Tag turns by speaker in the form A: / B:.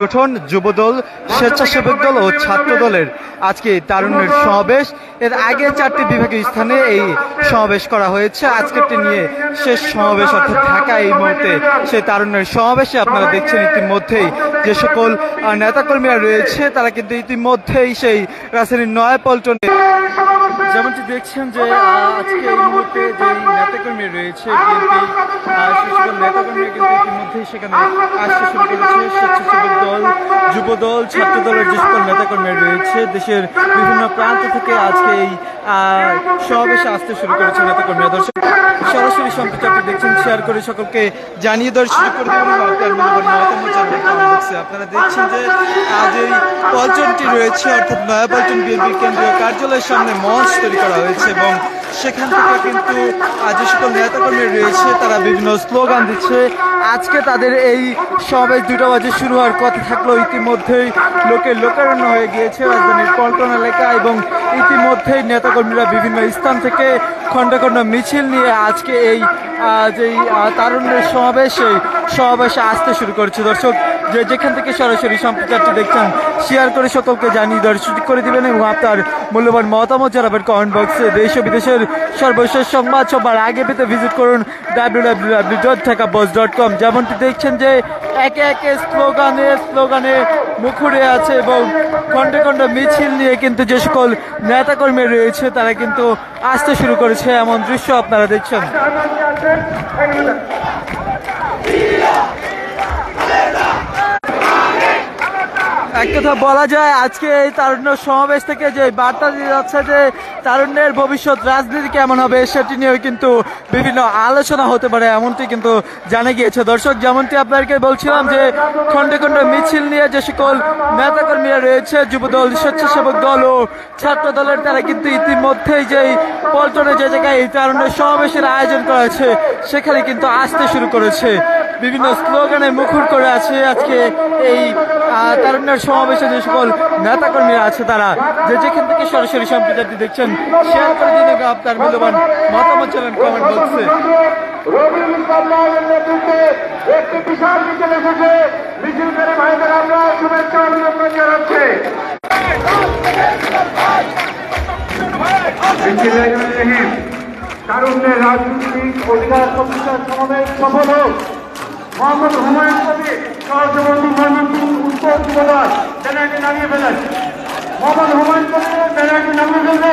A: গঠন যুবদল, স্বেচ্ছাসেবক দল ও ছাত্র দলের আজকে তারুণ্যের সমাবেশ। এর আগে চারটি বিভাগীয় স্থানে এই সমাবেশ করা হয়েছে। আজকেরটি নিয়ে শেষ সমাবেশ, অর্থাৎ ঢাকা এই মুহূর্তে সেই তারুণ্যের সমাবেশে আপনারা দেখছেন ইতিমধ্যেই যে সকল নেতাকর্মীরা রয়েছে। তারা কিন্তু ইতিমধ্যেই সেই রাজধানীর নয়াপল্টনে যেমনটি দেখছেন যে আজকে এই মুহূর্তে নেতাকর্মী রয়েছে আসতে শুরু করেছে স্বেচ্ছাসেবক দল, যুব দল, ছাত্র দলের যে সকল নেতাকর্মী রয়েছে, দেশের বিভিন্ন প্রান্ত থেকে আজকে এই সমাবেশে আসতে শুরু করেছে নেতাকর্মীরা দর্শক। সরাসরি সম্প্রচারটি দেখছেন, শেয়ার করে সকলকে জানিয়ে দেওয়ার শুরু করে দেবেন। আপনার মূল্যবান আপনারা দেখছেন যে আজ এই পল্টনটি রয়েছে, অর্থাৎ নয়াপল্টন বিএনপি কেন্দ্রীয় কার্যালয়ের সামনে মঞ্চ তৈরি করা হয়েছে এবং সেখান থেকে কিন্তু যে সকল নেতাকর্মী রয়েছে, তারা বিভিন্ন স্লোগান দিচ্ছে। আজকে তাদের এই সমাবেশ দুটো বাজে শুরু হওয়ার কথা থাকল। ইতিমধ্যেই লোকে লোকারণ্য হয়ে গিয়েছে রাজধানীর পল্টন এলাকা এবং ইতিমধ্যেই নেতাকর্মীরা বিভিন্ন স্থান থেকে খণ্ড খণ্ড মিছিল নিয়ে আজকে এই যেই আহ, তারুণ্যের সমাবেশ এই সমাবেশে আসতে শুরু করেছে। দর্শক যে যেখান থেকে সরাসরি সম্প্রচারটি দেখছেন শেয়ার করে সকলকে জানিয়ে সুযোগ করে দিবেন এবং আপনার মূল্যবান মতামত জানাবেন কমেন্ট বক্সে দেশ ও বিদেশের সর্বশেষ সংবাদ সবার আগে পেতে ভিজিট করুন W W W dot Dhaka boss dot com যেমনটি দেখছেন যে একে একে স্লোগানে স্লোগানে মুখরে আছে এবং খণ্ডে খণ্ড মিছিল নিয়ে কিন্তু যে সকল নেতাকর্মী রয়েছে তারা কিন্তু আসতে শুরু করেছে। এমন দৃশ্য আপনারা দেখছেন। এক কথা বলা যায়, আজকে এই তারুণ্য সমাবেশ থেকে যে বার্তা দিয়ে যাচ্ছে যে তারুণ্যের ভবিষ্যৎ রাজনীতি কেমন হবে, সেটি নিয়েও কিন্তু বিভিন্ন আলোচনা হতে পারে, এমনটি কিন্তু জানা গিয়েছে। দর্শক, যেমনটি আপনাদেরকে বলছিলাম যে খণ্ডে খণ্ডে মিছিল নিয়ে যে সকল নেতাকর্মীরা রয়েছে, যুবদল, স্বেচ্ছাসেবক দল ও ছাত্র দলের তারা কিন্তু ইতিমধ্যেই যেই পল্টনে যে জায়গায় এই তারুণ্যের সমাবেশের আয়োজন করা হয়েছে সেখানে কিন্তু আসতে শুরু করেছে। বিভিন্ন স্লোগানে মুখর করে আছে আজকে এই তারুণ্যের সমাবেশে যে সকল নেতাকর্মীরা আছে তারা। যে যেখান থেকে সরাসরি সম্প্রচারটি দেখছেন, শেয়ার করে দিন আপনার মূল্যবান মতামত জানান কমেন্ট বক্সে
B: একটি বিশাল মিছিল এসেছে। মিছিল করে ভাইদের আমরা শুভেচ্ছা অভিনন্দন জানাচ্ছি। তারুণ্যের রাজনৈতিক অধিকার প্রতিষ্ঠার সমাবেশ সফল হোক। মোহাম্মদ হুমায়ুন কবির সহসভাপতি ময়মনসিংহ উত্তর যুবদল ব্যানারটি নামিয়ে ফেলেন। মোহাম্মদ হুমায়ুন কবির ব্যানারটি নামিয়ে ফেলবে।